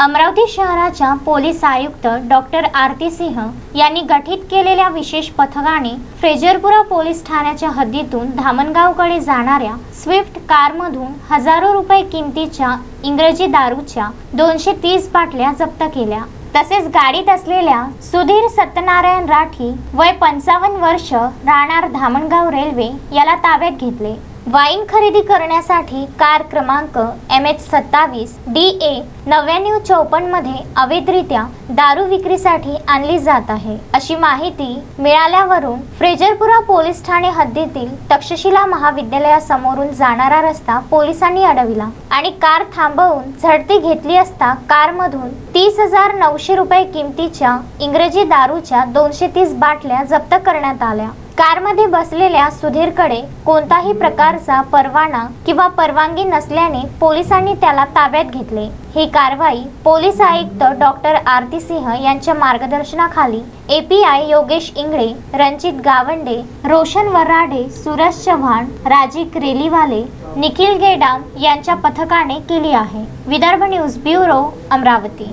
अमरावती शहराच्या पोलीस आयुक्त डॉक्टर आरती सिंह यांनी गठीत केलेल्या विशेष पथकाने फ्रेजरपुरा पोलीस ठाण्याच्या हद्दीतून धामणगावकडे जाणाऱ्या स्विफ्ट कारमधून हजारो रुपये किमतीच्या इंग्रजी दारूच्या दोनशे तीस बाटल्या जप्त केल्या. तसेच गाडीत असलेल्या सुधीर सत्यनारायण राठी वय पंचावन्न वर्ष राहणार धामणगाव रेल्वे याला ताब्यात घेतले. वाईन खरेदी करण्यासाठी कार क्रमांक एम एच सत्तावीस डी ए नव्याण्णव चौपन्नमध्ये अवैधरित्या दारू विक्रीसाठी आणली जात आहे. अशी माहिती मिळाल्यावरून फ्रेजरपुरा पोलीस ठाणे हद्दीतील तक्षशिला महाविद्यालयासमोरून जाणारा रस्ता पोलिसांनी अडविला आणि कार थांबवून झडती घेतली असता कारमधून तीस हजार नऊशे रुपये किमतीच्या इंग्रजी दारूच्या दोनशे तीस बाटल्या जप्त करण्यात आल्या. कारमध्ये बसलेल्या सुधीरकडे कोणताही प्रकारचा परवाना किंवा परवानगी नसल्याने पोलिसांनी त्याला ताब्यात घेतले. ही कारवाई पोलीस आयुक्त डॉक्टर आरती सिंह यांच्या मार्गदर्शनाखाली एपीआय योगेश इंगळे रणजित गावंडे रोशन वराडे सुरज चव्हाण राजी रेलीवाले निखिल गेडाम यांच्या पथकाने केली आहे. Vidarbha news bureau Amravati.